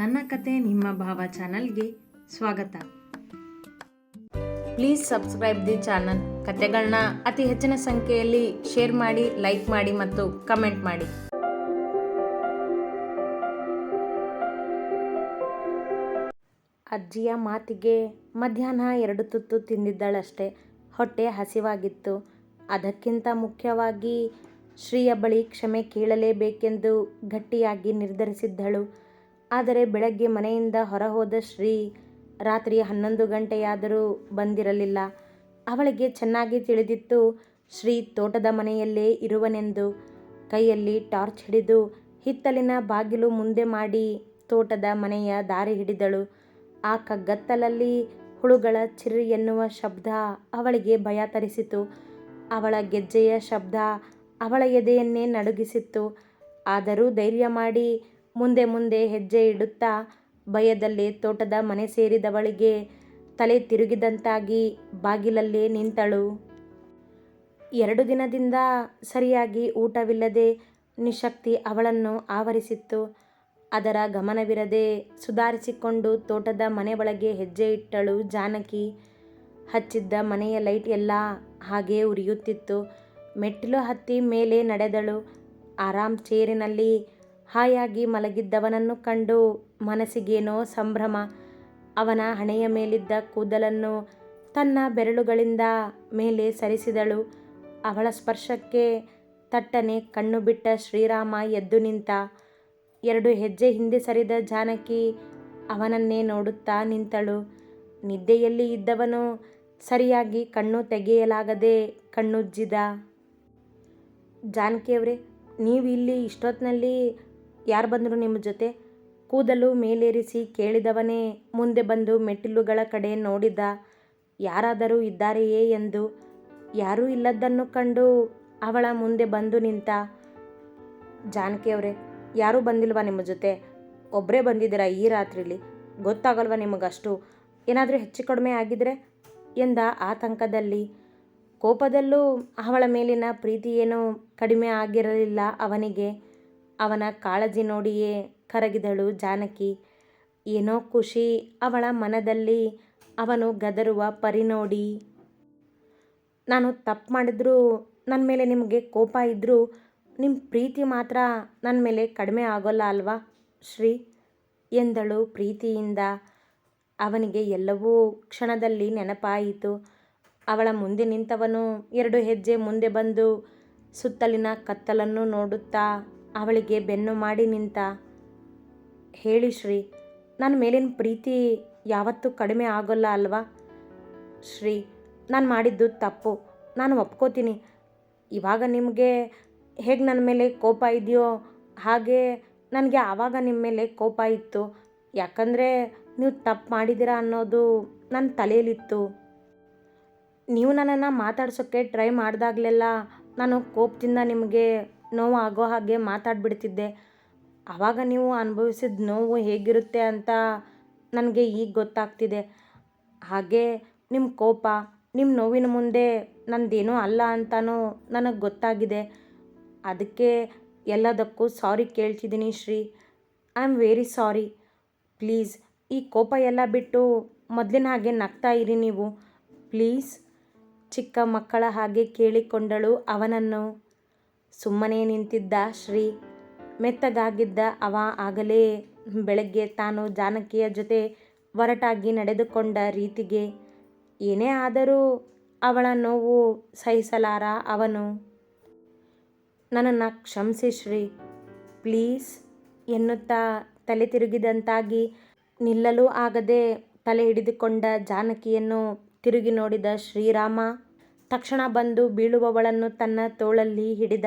ನನ್ನ ಕತೆ ನಿಮ್ಮ ಭಾವ ಚಾನಲ್ಗೆ ಸ್ವಾಗತ. Please subscribe the channel. ಕತೆಗಳನ್ನ ಅತಿ ಹೆಚ್ಚಿನ ಸಂಖ್ಯೆಯಲ್ಲಿ ಶೇರ್ ಮಾಡಿ, ಲೈಕ್ ಮಾಡಿ ಮತ್ತು ಕಮೆಂಟ್ ಮಾಡಿ. ಅಜ್ಜಿಯ ಮಾತಿಗೆ ಮಧ್ಯಾಹ್ನ ಎರಡು ತುತ್ತು ತಿಂದಿದ್ದಳಷ್ಟೇ ಹೊಟ್ಟೆ ಹಸಿವಾಗಿತ್ತು. ಅದಕ್ಕಿಂತ ಮುಖ್ಯವಾಗಿ ಶ್ರೀಯ ಬಳಿ ಕ್ಷಮೆ ಕೇಳಲೇಬೇಕೆಂದು ಗಟ್ಟಿಯಾಗಿ ನಿರ್ಧರಿಸಿದ್ದಳು. ಆದರೆ ಬೆಳಗ್ಗೆ ಮನೆಯಿಂದ ಹೊರಹೋದ ಶ್ರೀ ರಾತ್ರಿ ಹನ್ನೊಂದು ಗಂಟೆಯಾದರೂ ಬಂದಿರಲಿಲ್ಲ. ಅವಳಿಗೆ ಚೆನ್ನಾಗಿ ತಿಳಿದಿತ್ತು, ಶ್ರೀ ತೋಟದ ಮನೆಯಲ್ಲೇ ಇರುವನೆಂದು. ಕೈಯಲ್ಲಿ ಟಾರ್ಚ್ ಹಿಡಿದು ಹಿತ್ತಲಿನ ಬಾಗಿಲು ಮುಂದೆ ಮಾಡಿ ತೋಟದ ಮನೆಯ ದಾರಿ ಹಿಡಿದಳು. ಆ ಕಗ್ಗತ್ತಲಲ್ಲಿ ಹುಳುಗಳ ಚಿರ್ರಿ ಎನ್ನುವ ಶಬ್ದ ಅವಳಿಗೆ ಭಯ ತರಿಸಿತು. ಅವಳ ಗೆಜ್ಜೆಯ ಶಬ್ದ ಅವಳ ಎದೆಯನ್ನೇ ನಡುಗಿಸಿತ್ತು. ಆದರೂ ಧೈರ್ಯ ಮಾಡಿ ಮುಂದೆ ಮುಂದೆ ಹೆಜ್ಜೆ ಇಡುತ್ತಾ ಭಯದಲ್ಲಿ ತೋಟದ ಮನೆ ಸೇರಿದವಳಿಗೆ ತಲೆ ತಿರುಗಿದಂತಾಗಿ ಬಾಗಿಲಲ್ಲೇ ನಿಂತಳು. ಎರಡು ದಿನದಿಂದ ಸರಿಯಾಗಿ ಊಟವಿಲ್ಲದೆ ನಿಶಕ್ತಿ ಅವಳನ್ನು ಆವರಿಸಿತ್ತು. ಅದರ ಗಮನವಿರದೆ ಸುಧಾರಿಸಿಕೊಂಡು ತೋಟದ ಮನೆ ಒಳಗೆ ಹೆಜ್ಜೆ ಇಟ್ಟಳು ಜಾನಕಿ. ಹಚ್ಚಿದ್ದ ಮನೆಯ ಲೈಟ್ ಎಲ್ಲ ಹಾಗೇ ಉರಿಯುತ್ತಿತ್ತು. ಮೆಟ್ಟಿಲು ಹತ್ತಿ ಮೇಲೆ ನಡೆದಳು. ಆರಾಮ್ ಚೇರಿನಲ್ಲಿ ಹಾಯಾಗಿ ಮಲಗಿದ್ದವನನ್ನು ಕಂಡು ಮನಸ್ಸಿಗೇನೋ ಸಂಭ್ರಮ. ಅವನ ಹಣೆಯ ಮೇಲಿದ್ದ ಕೂದಲನ್ನು ತನ್ನ ಬೆರಳುಗಳಿಂದ ಮೇಲೆ ಸರಿಸಿದಳು. ಅವಳ ಸ್ಪರ್ಶಕ್ಕೆ ತಟ್ಟನೆ ಕಣ್ಣು ಬಿಟ್ಟ ಶ್ರೀರಾಮ ಎದ್ದು ನಿಂತ, ಎರಡು ಹೆಜ್ಜೆ ಹಿಂದೆ ಸರಿದ ಜಾನಕಿ ಅವನನ್ನೇ ನೋಡುತ್ತಾ ನಿಂತಳು. ನಿದ್ದೆಯಲ್ಲಿ ಇದ್ದವನು ಸರಿಯಾಗಿ ಕಣ್ಣು ತೆಗೆಯಲಾಗದೆ ಕಣ್ಣುಜ್ಜಿದ. ಜಾನಕಿಯವರೇ ನೀವು ಇಲ್ಲಿ ಇಷ್ಟೊತ್ತಿನಲ್ಲಿ ಯಾರು ಬಂದರು ನಿಮ್ಮ ಜೊತೆ? ಕೂದಲು ಮೇಲೇರಿಸಿ ಕೇಳಿದವನೇ, ಮುಂದೆ ಬಂದು ಮೆಟ್ಟಿಲುಗಳ ಕಡೆ ನೋಡಿದ ಯಾರಾದರೂ ಇದ್ದಾರೆಯೇ ಎಂದು. ಯಾರೂ ಇಲ್ಲದ್ದನ್ನು ಕಂಡು ಅವಳ ಮುಂದೆ ಬಂದು ನಿಂತ. ಜಾನಕಿಯವರೇ ಯಾರೂ ಬಂದಿಲ್ವಾ ನಿಮ್ಮ ಜೊತೆ? ಒಬ್ಬರೇ ಬಂದಿದ್ದೀರಾ ಈ ರಾತ್ರಿಲಿ? ಗೊತ್ತಾಗಲ್ವಾ ನಿಮಗಷ್ಟು? ಏನಾದರೂ ಹೆಚ್ಚು ಕಡಿಮೆ ಆಗಿದ್ರೆ? ಎಂದ ಆತಂಕದಲ್ಲಿ. ಕೋಪದಲ್ಲೂ ಅವಳ ಮೇಲಿನ ಪ್ರೀತಿಯೇನೂ ಕಡಿಮೆ ಆಗಿರಲಿಲ್ಲ ಅವನಿಗೆ. ಅವನ ಕಾಳಜಿ ನೋಡಿಯೇ ಕರಗಿದಳು ಜಾನಕಿ. ಏನೋ ಖುಷಿ ಅವಳ ಮನದಲ್ಲಿ ಅವನು ಗದರುವ ಪರಿ ನೋಡಿ. ನಾನು ತಪ್ಪು ಮಾಡಿದ್ರೂ ನನ್ನ ಮೇಲೆ ನಿಮಗೆ ಕೋಪ ಇದ್ದರೂ ನಿಮ್ಮ ಪ್ರೀತಿ ಮಾತ್ರ ನನ್ನ ಮೇಲೆ ಕಡಿಮೆ ಆಗೋಲ್ಲ ಅಲ್ವಾ ಶ್ರೀ? ಎಂದಳು ಪ್ರೀತಿಯಿಂದ. ಅವನಿಗೆ ಎಲ್ಲವೂ ಕ್ಷಣದಲ್ಲಿ ನೆನಪಾಯಿತು. ಅವಳ ಮುಂದೆ ನಿಂತವನು ಎರಡು ಹೆಜ್ಜೆ ಮುಂದೆ ಬಂದು ಸುತ್ತಲಿನ ಕತ್ತಲನ್ನು ನೋಡುತ್ತಾ ಅವಳಿಗೆ ಬೆನ್ನು ಮಾಡಿ ನಿಂತ, ಹೇಳಿ ಶ್ರೀ, ನನ್ನ ಮೇಲಿನ ಪ್ರೀತಿ ಯಾವತ್ತೂ ಕಡಿಮೆ ಆಗೋಲ್ಲ ಅಲ್ವಾ? ಶ್ರೀ, ನಾನು ಮಾಡಿದ್ದು ತಪ್ಪು. ನಾನು ಒಪ್ಕೋತೀನಿ. ಇವಾಗ ನಿಮಗೆ ಹೇಗೆ ನನ್ನ ಮೇಲೆ ಕೋಪ ಇದೆಯೋ ಹಾಗೆ ನನಗೆ ಆವಾಗ ನಿಮ್ಮ ಮೇಲೆ ಕೋಪ ಇತ್ತು. ಯಾಕಂದರೆ ನೀವು ತಪ್ಪು ಮಾಡಿದ್ದೀರಾ ಅನ್ನೋದು ನನ್ನ ತಲೆಯಲ್ಲಿತ್ತು. ನೀವು ನನ್ನನ್ನು ಮಾತಾಡ್ಸೋಕ್ಕೆ ಟ್ರೈ ಮಾಡಿದಾಗಲೆಲ್ಲ ನಾನು ಕೋಪದಿಂದ ನಿಮಗೆ ನೋವು ಆಗೋ ಹಾಗೆ ಮಾತಾಡಿಬಿಡ್ತಿದ್ದೆ. ಆವಾಗ ನೀವು ಅನುಭವಿಸಿದ ನೋವು ಹೇಗಿರುತ್ತೆ ಅಂತ ನನಗೆ ಈಗ ಗೊತ್ತಾಗ್ತಿದೆ. ಹಾಗೆ ನಿಮ್ಮ ಕೋಪ ನಿಮ್ಮ ನೋವಿನ ಮುಂದೆ ನಂದೇನೂ ಅಲ್ಲ ಅಂತಲೂ ನನಗೆ ಗೊತ್ತಾಗಿದೆ. ಅದಕ್ಕೆ ಎಲ್ಲದಕ್ಕೂ sorry ಕೇಳ್ತಿದ್ದೀನಿ Shri. I am very sorry. Please, ಈ ಕೋಪ ಎಲ್ಲ ಬಿಟ್ಟು ಮೊದಲಿನ ಹಾಗೆ ನಗ್ತಾ ಇರಿ ನೀವು. ಪ್ಲೀಸ್, ಚಿಕ್ಕ ಮಕ್ಕಳ ಹಾಗೆ ಕೇಳಿಕೊಂಡಳು ಅವನನ್ನು. ಸುಮ್ಮನೆ ನಿಂತಿದ್ದ ಶ್ರೀ. ಮೆತ್ತಗಾಗಿದ್ದ ಅವ ಆಗಲೇ ಬೆಳಗ್ಗೆ ತಾನು ಜಾನಕಿಯ ಜೊತೆ ಒರಟಾಗಿ ನಡೆದುಕೊಂಡ ರೀತಿಗೆ, ಏನೇ ಆದರೂ ಅವಳ ನೋವು ಸಹಿಸಲಾರ ಅವನು? ನನ್ನನ್ನು ಕ್ಷಮಿಸಿ ಶ್ರೀ. ಪ್ಲೀಸ್ ಎನ್ನುತ್ತಾ ತಲೆ ತಿರುಗಿದಂತಾಗಿ ನಿಲ್ಲಲು ಆಗದೆ ತಲೆ ಹಿಡಿದುಕೊಂಡ ಜಾನಕಿಯನ್ನು ತಿರುಗಿ ನೋಡಿದ ಶ್ರೀರಾಮ ತಕ್ಷಣ ಬಂದು ಬೀಳುವವಳನ್ನು ತನ್ನ ತೋಳಲ್ಲಿ ಹಿಡಿದ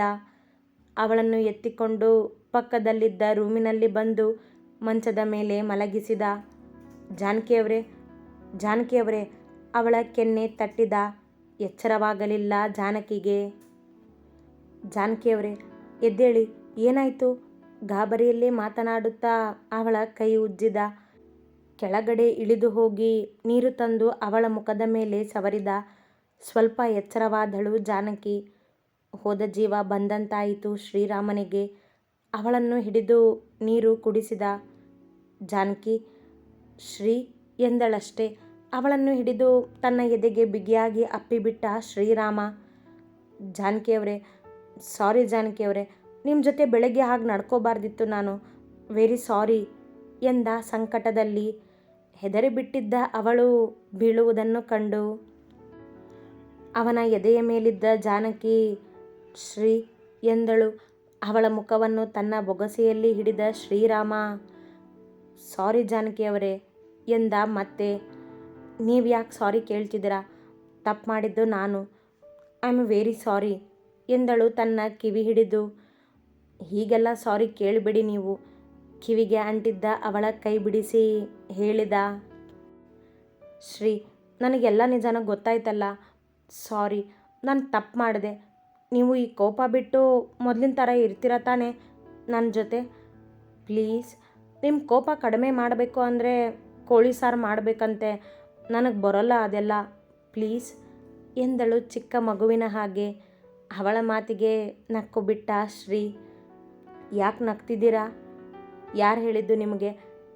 ಅವಳನ್ನು ಎತ್ತಿಕೊಂಡು ಪಕ್ಕದಲ್ಲಿದ್ದ ರೂಮಿನಲ್ಲಿ ಬಂದು ಮಂಚದ ಮೇಲೆ ಮಲಗಿಸಿದ. ಜಾನಕಿಯವರೇ ಜಾನಕಿಯವರೇ, ಅವಳ ಕೆನ್ನೆ ತಟ್ಟಿದ. ಎಚ್ಚರವಾಗಲಿಲ್ಲ ಜಾನಕಿಗೆ. ಜಾನಕಿಯವರೇ, ಎದ್ದೇಳಿ, ಏನಾಯಿತು? ಗಾಬರಿಯಲ್ಲೇ ಮಾತನಾಡುತ್ತಾ ಅವಳ ಕೈ ಉಜ್ಜಿದ. ಕೆಳಗಡೆ ಇಳಿದು ಹೋಗಿ ನೀರು ತಂದು ಅವಳ ಮುಖದ ಮೇಲೆ ಸವರಿದ. ಸ್ವಲ್ಪ ಎಚ್ಚರವಾದಳು ಜಾನಕಿ. ಹೋದ ಜೀವ ಬಂದಂತಾಯಿತು ಶ್ರೀರಾಮನಿಗೆ. ಅವಳನ್ನು ಹಿಡಿದು ನೀರು ಕುಡಿಸಿದ ಜಾನಕಿ, ಶ್ರೀ ಎಂದಳಷ್ಟೇ. ಅವಳನ್ನು ಹಿಡಿದು ತನ್ನ ಎದೆಗೆ ಬಿಗಿಯಾಗಿ ಅಪ್ಪಿಬಿಟ್ಟ ಶ್ರೀರಾಮ, ಜಾನಕಿಯವರೇ, ಸಾರಿ ಜಾನಕಿಯವರೇ ನಿಮ್ಮ ಜೊತೆ ಬೆಳಗ್ಗೆ ಹಾಗೆ ನಡ್ಕೋಬಾರ್ದಿತ್ತು ನಾನು. ವೆರಿ ಸಾರಿ ಎಂದ ಸಂಕಟದಲ್ಲಿ ಹೆದರಿಬಿಟ್ಟಿದ್ದ ಅವಳು ಬೀಳುವುದನ್ನು ಕಂಡು ಅವನ ಎದೆಯ ಮೇಲಿದ್ದ ಜಾನಕಿ ಶ್ರೀ ಎಂದಳು. ಅವಳ ಮುಖವನ್ನು ತನ್ನ ಬೊಗಸೆಯಲ್ಲಿ ಹಿಡಿದ ಶ್ರೀರಾಮ, ಸಾರಿ ಜಾನಕಿಯವರೇ ಎಂದ ಮತ್ತೆ, ನೀವು ಯಾಕೆ ಸಾರಿ ಕೇಳ್ತಿದ್ದೀರಾ? ತಪ್ಪು ಮಾಡಿದ್ದು ನಾನು. ಐ ಆಮ್ ವೆರಿ ಸಾರಿ ಎಂದಳು ತನ್ನ ಕಿವಿ ಹಿಡಿದು. ಹೀಗೆಲ್ಲ ಸಾರಿ ಕೇಳಿಬಿಡಿ ನೀವು. ಕಿವಿಗೆ ಅಂಟಿದ್ದ ಅವಳ ಕೈ ಬಿಡಿಸಿ ಹೇಳಿದ ಶ್ರೀ, ನನಗೆಲ್ಲ ನಿಜಾನ ಗೊತ್ತಾಯ್ತಲ್ಲ. ಸಾರಿ, ನಾನು ತಪ್ಪು ಮಾಡಿದೆ. ನೀವು ಈ ಕೋಪ ಬಿಟ್ಟು ಮೊದಲಿನ ಥರ ಇರ್ತೀರ ತಾನೇ ನನ್ನ ಜೊತೆ? ಪ್ಲೀಸ್ ನಿಮ್ಮ ಕೋಪ ಕಡಿಮೆ ಮಾಡಬೇಕು ಅಂದರೆ ಕೋಳಿ ಸಾರು ಮಾಡಬೇಕಂತೆ. ನನಗೆ ಬರೋಲ್ಲ ಅದೆಲ್ಲ. ಪ್ಲೀಸ್, ಎಂದಳು ಚಿಕ್ಕ ಮಗುವಿನ ಹಾಗೆ. ಅವಳ ಮಾತಿಗೆ ನಕ್ಕು ಬಿಟ್ಟ ಶ್ರೀ. ಯಾಕೆ ನಗ್ತಿದ್ದೀರಾ? ಯಾರು ಹೇಳಿದ್ದು ನಿಮಗೆ?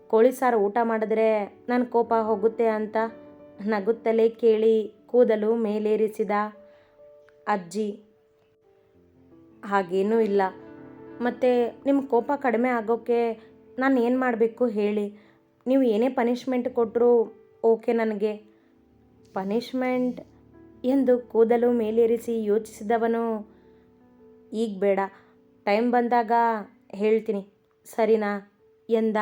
ಕೋಳಿ ಸಾರು ಊಟ ಮಾಡಿದ್ರೆ ನನ್ನ ಕೋಪ ಹೋಗುತ್ತೆ ಅಂತ. ನಗುತ್ತಲೇ ಕೇಳಿ ಕೂದಲು ಮೇಲೇರಿಸಿದ ಅಜ್ಜಿ. ಹಾಗೇನೂ ಇಲ್ಲ. ಮತ್ತು ನಿಮ್ಮ ಕೋಪ ಕಡಿಮೆ ಆಗೋಕ್ಕೆ ನಾನು ಏನು ಮಾಡಬೇಕು ಹೇಳಿ. ನೀವು ಏನೇ ಪನಿಷ್ಮೆಂಟ್ ಕೊಟ್ಟರು ಓಕೆ ನನಗೆ. ಪನಿಷ್ಮೆಂಟ್ ಎಂದು ಕೂದಲು ಮೇಲೇರಿಸಿ ಯೋಚಿಸಿದವನು ಈಗ ಬೇಡ. ಟೈಮ್ ಬಂದಾಗ ಹೇಳ್ತೀನಿ. ಸರಿನಾ ಎಂದ.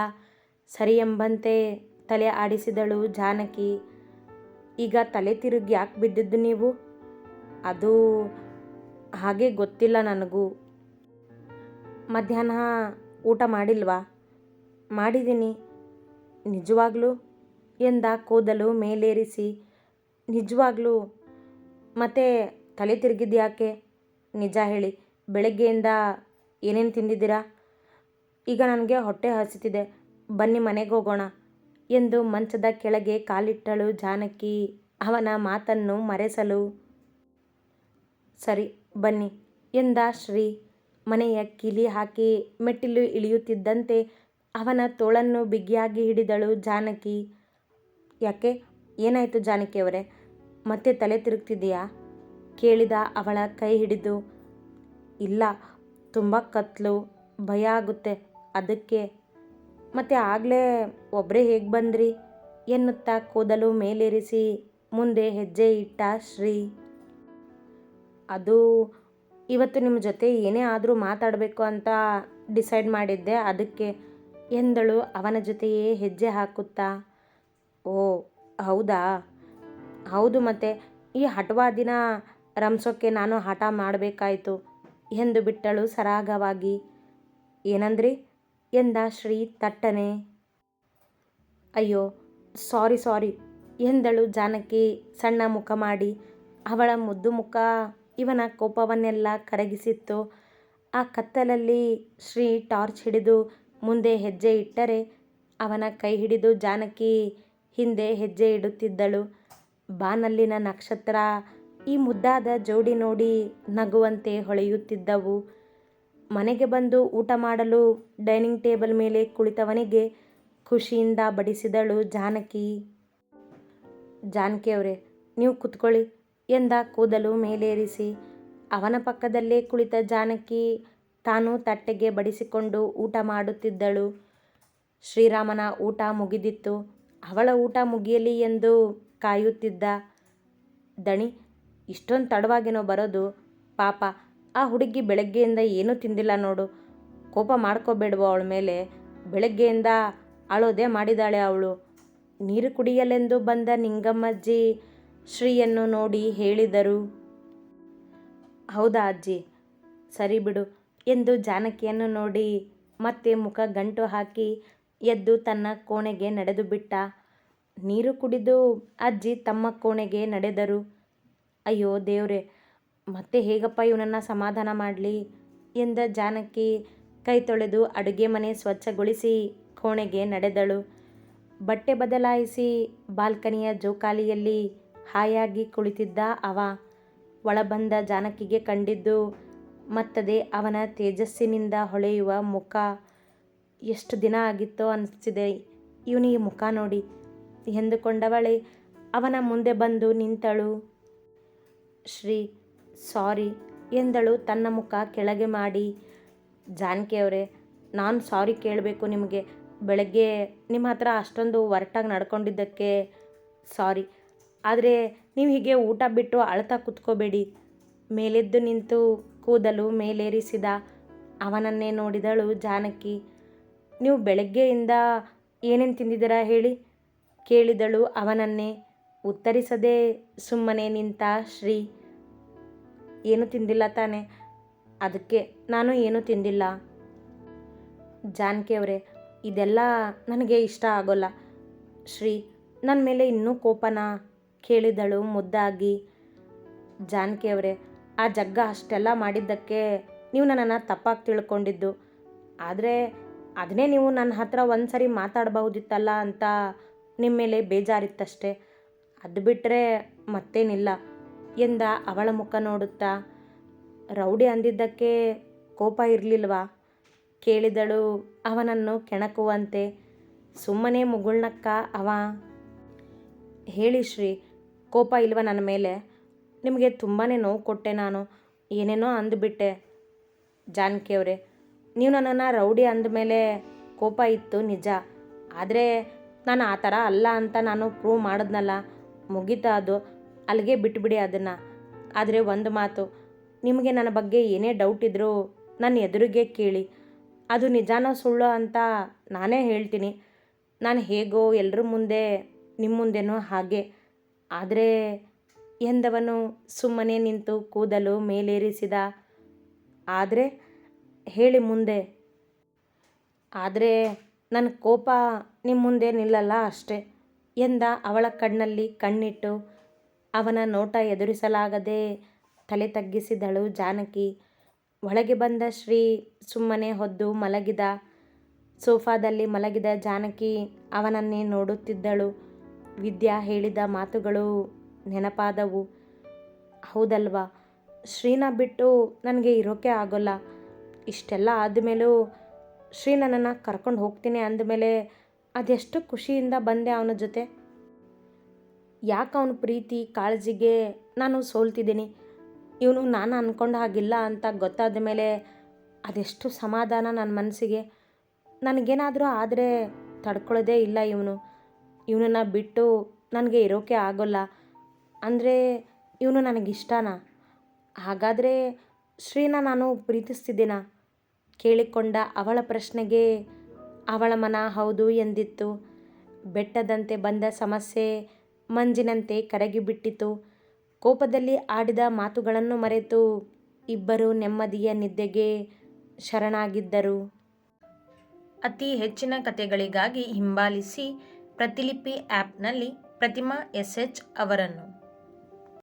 ಸರಿ ಎಂಬಂತೆ ತಲೆ ಆಡಿಸಿದಳು ಜಾನಕಿ. ಈಗ ತಲೆ ತಿರುಗಿ ಯಾಕೆ ಬಿದ್ದಿದ್ದು ನೀವು? ಅದು ಹಾಗೆ ಗೊತ್ತಿಲ್ಲ ನನಗೂ. ಮಧ್ಯಾಹ್ನ ಊಟ ಮಾಡಿಲ್ವಾ? ಮಾಡಿದ್ದೀನಿ. ನಿಜವಾಗ್ಲೂ? ಎಂದ ಕೂದಲು ಮೇಲೇರಿಸಿ. ನಿಜವಾಗ್ಲೂ? ಮತ್ತೆ ತಲೆ ತಿರುಗಿದ್ಯಾಕೆ ನಿಜ ಹೇಳಿ. ಬೆಳಗ್ಗೆಯಿಂದ ಏನೇನು ತಿಂದಿದ್ದೀರಾ? ಈಗ ನನಗೆ ಹೊಟ್ಟೆ ಹಸಿತಿದೆ. ಬನ್ನಿ ಮನೆಗೆ ಹೋಗೋಣ. ಎಂದು ಮಂಚದ ಕೆಳಗೆ ಕಾಲಿಟ್ಟಳು ಜಾನಕಿ. ಅವನ ಮಾತನ್ನು ಮರೆಸಲು, ಸರಿ, ಬನ್ನಿ ಎಂದ ಶ್ರೀ. ಮನೆಯ ಕಿಲಿ ಹಾಕಿ ಮೆಟ್ಟಿಲು ಇಳಿಯುತ್ತಿದ್ದಂತೆ ಅವನ ತೋಳನ್ನು ಬಿಗಿಯಾಗಿ ಹಿಡಿದಳು ಜಾನಕಿ. ಯಾಕೆ? ಏನಾಯಿತು ಜಾನಕಿಯವರೇ ಮತ್ತೆ ತಲೆ ತಿರುಗ್ತಿದೆಯಾ ಕೇಳಿದ ಅವಳ ಕೈ ಹಿಡಿದು. ಇಲ್ಲ, ತುಂಬ ಕತ್ಲು, ಭಯ ಆಗುತ್ತೆ, ಅದಕ್ಕೆ ಮತ್ತೆ ಆಗಲೇ ಒಬ್ಬರೇ ಹೇಗೆ ಬಂದ್ರಿ? ಎನ್ನುತ್ತಾ ಕೂದಲು ಮೇಲೇರಿಸಿ ಮುಂದೆ ಹೆಜ್ಜೆ ಇಟ್ಟ ಶ್ರೀ. ಅದು ಇವತ್ತು ನಿಮ್ಮ ಜೊತೆ ಏನೇ ಆದರೂ ಮಾತಾಡಬೇಕು ಅಂತ ಡಿಸೈಡ್ ಮಾಡಿದ್ದೆ. ಅದಕ್ಕೆ ಎಂದಳು ಅವನ ಜೊತೆಯೇ ಹೆಜ್ಜೆ ಹಾಕುತ್ತಾ. ಓ, ಹೌದಾ? ಹೌದು ಮತ್ತೆ ಈ ಹಠವಾ ದಿನ ರಂಸೋಕ್ಕೆ ನಾನು ಹಠ ಮಾಡಬೇಕಾಯಿತು ಎಂದು ಬಿಟ್ಟಳು ಸರಾಗವಾಗಿ. ಏನಂದ್ರಿ? ಎಂದ ಶ್ರೀ ತಟ್ಟನೆ. ಅಯ್ಯೋ, ಸಾರಿ ಸಾರಿ. ಎಂದಳು ಜಾನಕಿ ಸಣ್ಣ ಮುಖ ಮಾಡಿ. ಅವಳ ಮುದ್ದು ಮುಖ ಇವನ ಕೋಪವನ್ನೆಲ್ಲ ಕರಗಿಸಿತ್ತು. ಆ ಕತ್ತಲಲ್ಲಿ ಶ್ರೀ ಟಾರ್ಚ್ ಹಿಡಿದು ಮುಂದೆ ಹೆಜ್ಜೆ ಇಟ್ಟರೆ ಅವನ ಕೈ ಹಿಡಿದು ಜಾನಕಿ ಹಿಂದೆ ಹೆಜ್ಜೆ ಇಡುತ್ತಿದ್ದಳು. ಬಾನಲ್ಲಿನ ನಕ್ಷತ್ರ ಈ ಮುದ್ದಾದ ಜೋಡಿ ನೋಡಿ ನಗುವಂತೆ ಹೊಳೆಯುತ್ತಿದ್ದವು. ಮನೆಗೆ ಬಂದು ಊಟ ಮಾಡಲು ಡೈನಿಂಗ್ ಟೇಬಲ್ ಮೇಲೆ ಕುಳಿತವನಿಗೆ ಖುಷಿಯಿಂದ ಬಡಿಸಿದಳು ಜಾನಕಿ. ಜಾನಕಿಯವರೇ ನೀವು ಕುತ್ಕೊಳ್ಳಿ ಎಂದ ಕೂದಲು ಮೇಲೇರಿಸಿ. ಅವನ ಪಕ್ಕದಲ್ಲೇ ಕುಳಿತ ಜಾನಕಿ ತಾನು ತಟ್ಟೆಗೆ ಬಡಿಸಿಕೊಂಡು ಊಟ ಮಾಡುತ್ತಿದ್ದಳು. ಶ್ರೀರಾಮನ ಊಟ ಮುಗಿದಿತ್ತು. ಅವಳ ಊಟ ಮುಗಿಯಲಿ ಎಂದು ಕಾಯುತ್ತಿದ್ದ ದಣಿ, ಇಷ್ಟೊಂದು ತಡವಾಗೇನೋ ಬರೋದು. ಪಾಪ ಆ ಹುಡುಗಿ ಬೆಳಗ್ಗೆಯಿಂದ ಏನೂ ತಿಂದಿಲ್ಲ ನೋಡು. ಕೋಪ ಮಾಡ್ಕೋಬೇಡವೋ ಅವಳ ಮೇಲೆ. ಬೆಳಗ್ಗೆಯಿಂದ ಅಳೋದೇ ಮಾಡಿದಾಳೆ ಅವಳು. ನೀರು ಕುಡಿಯಲೆಂದು ಬಂದ ನಿಂಗಮ್ಮಜ್ಜಿ ಶ್ರೀಯನ್ನು ನೋಡಿ ಹೇಳಿದರು. ಹೌದಾ ಅಜ್ಜಿ? ಸರಿ ಬಿಡು ಎಂದು ಜಾನಕಿಯನ್ನು ನೋಡಿ ಮತ್ತೆ ಮುಖ ಗಂಟು ಹಾಕಿ ಎದ್ದು ತನ್ನ ಕೋಣೆಗೆ ನಡೆದು ಬಿಟ್ಟ. ನೀರು ಕುಡಿದು ಅಜ್ಜಿ ತಮ್ಮ ಕೋಣೆಗೆ ನಡೆದರು. ಅಯ್ಯೋ ದೇವ್ರೆ ಮತ್ತೆ ಹೇಗಪ್ಪ ಇವನನ್ನು ಸಮಾಧಾನ ಮಾಡಲಿ ಎಂದ ಜಾನಕಿ ಕೈ ತೊಳೆದು ಅಡುಗೆ ಮನೆ ಸ್ವಚ್ಛಗೊಳಿಸಿ ಕೋಣೆಗೆ ನಡೆದಳು. ಬಟ್ಟೆ ಬದಲಾಯಿಸಿ ಬಾಲ್ಕನಿಯ ಜೋಕಾಲಿಯಲ್ಲಿ ಹಾಯಾಗಿ ಕುಳಿತಿದ್ದ ಅವ. ಒಳಬಂದ ಜಾನಕಿಗೆ ಕಂಡಿದ್ದು, ಮತ್ತದೆ ಅವನ ತೇಜಸ್ಸಿನಿಂದ ಹೊಳೆಯುವ ಮುಖ. ಎಷ್ಟು ದಿನ ಆಗಿತ್ತೋ ಅನಿಸ್ತಿದೆ, ಇವನಿಗೆ ಮುಖ ನೋಡಿ. ಎಂದುಕೊಂಡವಳೆ, ಅವನ ಮುಂದೆ ಬಂದು ನಿಂತಳು. ಶ್ರೀ ಸಾರಿ ಎಂದಳು ತನ್ನ ಮುಖ ಕೆಳಗೆ ಮಾಡಿ. ಜಾನಕಿಯವರೇ ನಾನು ಸಾರಿ ಕೇಳಬೇಕು ನಿಮಗೆ. ಬೆಳಗ್ಗೆ ನಿಮ್ಮ ಹತ್ರ ಅಷ್ಟೊಂದು ಒರಟಾಗಿ ನಡ್ಕೊಂಡಿದ್ದಕ್ಕೆ ಸಾರಿ. ಆದರೆ ನೀವು ಹೀಗೆ ಊಟ ಬಿಟ್ಟು ಅಳತಾ ಕೂತ್ಕೋಬೇಡಿ. ಮೇಲೆದ್ದು ನಿಂತು ಕೂದಲು ಮೇಲೇರಿಸಿದ ಅವನನ್ನೇ ನೋಡಿದಳು ಜಾನಕಿ. ನೀವು ಬೆಳಗ್ಗೆಯಿಂದ ಏನೇನು ತಿಂದಿದ್ದೀರಾ ಹೇಳಿ? ಕೇಳಿದಳು ಅವನನ್ನೇ. ಉತ್ತರಿಸದೆ ಸುಮ್ಮನೆ ನಿಂತ ಶ್ರೀ ಏನೂ ತಿಂದಿಲ್ಲ ತಾನೆ. ಅದಕ್ಕೆ ನಾನು ಏನೂ ತಿಂದಿಲ್ಲ. ಜಾನಕಿಯವರೇ ಇದೆಲ್ಲ ನನಗೆ ಇಷ್ಟ ಆಗೋಲ್ಲ. ಶ್ರೀ ನನ್ನ ಮೇಲೆ ಇನ್ನೂ ಕೋಪನ ಕೇಳಿದಳು ಮುದ್ದಾಗಿ. ಜಾನಕಿಯವರೇ ಆ ಜಗ್ಗ ಅಷ್ಟೆಲ್ಲ ಮಾಡಿದ್ದಕ್ಕೆ ನೀವು ನನ್ನನ್ನು ತಪ್ಪಾಗಿ ತಿಳ್ಕೊಂಡಿದ್ದು. ಆದರೆ ಅದನ್ನೇ ನೀವು ನನ್ನ ಹತ್ರ ಒಂದು ಸರಿ ಮಾತಾಡಬಹುದಿತ್ತಲ್ಲ ಅಂತ ನಿಮ್ಮ ಮೇಲೆ ಬೇಜಾರಿತ್ತಷ್ಟೇ. ಅದು ಬಿಟ್ಟರೆ ಮತ್ತೇನಿಲ್ಲ. ಎಂದ ಅವಳ ಮುಖ ನೋಡುತ್ತಾ, ರೌಡಿ ಅಂದಿದ್ದಕ್ಕೆ ಕೋಪ ಇರಲಿಲ್ವಾ? ಕೇಳಿದಳು ಅವನನ್ನು ಕೆಣಕುವಂತೆ. ಸುಮ್ಮನೆ ಮುಗುಳ್ನಕ್ಕ ಅವ. ಹೇಳಿ ಶ್ರೀ, ಕೋಪ ಇಲ್ವ ನನ್ನ ಮೇಲೆ? ನಿಮಗೆ ತುಂಬಾ ನೋವು ಕೊಟ್ಟೆ ನಾನು. ಏನೇನೋ ಅಂದುಬಿಟ್ಟೆ. ಜಾನಕಿಯವರೇ ನೀವು ನನ್ನನ್ನು ರೌಡಿ ಅಂದಮೇಲೆ ಕೋಪ ಇತ್ತು ನಿಜ. ಆದರೆ ನಾನು ಆ ಥರ ಅಲ್ಲ ಅಂತ ನಾನು ಪ್ರೂವ್ ಮಾಡಿದ್ನಲ್ಲ. ಮುಗಿತಾ ಅದು. ಅಲ್ಲಿಗೆ ಬಿಟ್ಬಿಡಿ ಅದನ್ನು. ಆದರೆ ಒಂದು ಮಾತು, ನಿಮಗೆ ನನ್ನ ಬಗ್ಗೆ ಏನೇ ಡೌಟ್ ಇದ್ದರೂ ನನ್ನ ಎದುರಿಗೆ ಕೇಳಿ. ಅದು ನಿಜಾನೋ ಸುಳ್ಳು ಅಂತ ನಾನೇ ಹೇಳ್ತೀನಿ. ನಾನು ಹೇಗೋ ಎಲ್ಲರ ಮುಂದೆ, ನಿಮ್ಮ ಮುಂದೆನೋ ಹಾಗೆ. ಆದರೆ ಎಂದವನು ಸುಮ್ಮನೆ ನಿಂತು ಕೂದಲು ಮೇಲೇರಿಸಿದ. ಆದರೆ ಹೇಳಿ ಮುಂದೆ. ಆದರೆ ನನ್ನ ಕೋಪ ನಿಮ್ಮ ಮುಂದೆ ನಿಲ್ಲಲ್ಲ ಅಷ್ಟೆ ಎಂದ ಅವಳ ಕಣ್ಣಲ್ಲಿ ಕಣ್ಣಿಟ್ಟು ಅವನ ನೋಟ ಎದುರಿಸಲಾಗದೆ ತಲೆ ತಗ್ಗಿಸಿದಳು ಜಾನಕಿ. ಒಳಗೆ ಬಂದ ಶ್ರೀ ಸುಮ್ಮನೆ ಹೊದ್ದು ಮಲಗಿದ. ಸೋಫಾದಲ್ಲಿ ಮಲಗಿದ ಜಾನಕಿ ಅವನನ್ನೇ ನೋಡುತ್ತಿದ್ದಳು. ವಿದ್ಯಾ ಹೇಳಿದ ಮಾತುಗಳು ನೆನಪಾದವು. ಹೌದಲ್ವಾ? ಶ್ರೀನ ಬಿಟ್ಟು ನನಗೆ ಇರೋಕೆ ಆಗೋಲ್ಲ. ಇಷ್ಟೆಲ್ಲ ಆದಮೇಲೂ ಶ್ರೀ ನನ್ನನ್ನು ಕರ್ಕೊಂಡು ಹೋಗ್ತೀನಿ ಅಂದಮೇಲೆ ಅದೆಷ್ಟು ಖುಷಿಯಿಂದ ಬಂದೆ ಅವನ ಜೊತೆ? ಯಾಕೆ ಅವನ ಪ್ರೀತಿ, ಕಾಳಜಿಗೆ ನಾನು ಸೋಲ್ತಿದ್ದೀನಿ? ಇವನು ನಾನು ಅಂದ್ಕೊಂಡ ಹಾಗಿಲ್ಲ ಅಂತ ಗೊತ್ತಾದ ಮೇಲೆ ಅದೆಷ್ಟು ಸಮಾಧಾನ ನನ್ನ ಮನಸ್ಸಿಗೆ ನನಗೇನಾದರೂ ಆದರೆ ತಡ್ಕೊಳ್ಳೋದೇ ಇಲ್ಲ ಇವನು. ಇವನನ್ನು ಬಿಟ್ಟು ನನಗೆ ಇರೋಕೆ ಆಗೋಲ್ಲ. ಅಂದರೆ ಇವನು ನನಗಿಷ್ಟನಾ? ಹಾಗಾದರೆ ಶ್ರೀನ ನಾನು ಪ್ರೀತಿಸ್ತಿದ್ದೀನ? ಕೇಳಿಕೊಂಡ ಅವಳ ಪ್ರಶ್ನೆಗೆ ಅವಳ ಮನ ಹೌದು ಎಂದಿತ್ತು. ಬೆಟ್ಟದಂತೆ ಬಂದ ಸಮಸ್ಯೆ ಮಂಜಿನಂತೆ ಕರಗಿಬಿಟ್ಟಿತು ಕೋಪದಲ್ಲಿ ಆಡಿದ ಮಾತುಗಳನ್ನು ಮರೆತು ಇಬ್ಬರು ನೆಮ್ಮದಿಯ ನಿದ್ದೆಗೆ ಶರಣಾಗಿದ್ದರು. ಅತಿ ಹೆಚ್ಚಿನ ಕಥೆಗಳಿಗಾಗಿ ಹಿಂಬಾಲಿಸಿ ಪ್ರತಿಲಿಪಿ ಆ್ಯಪ್ನಲ್ಲಿ ಪ್ರತಿಮಾ ಎಸ್ ಎಚ್ ಅವರನ್ನು.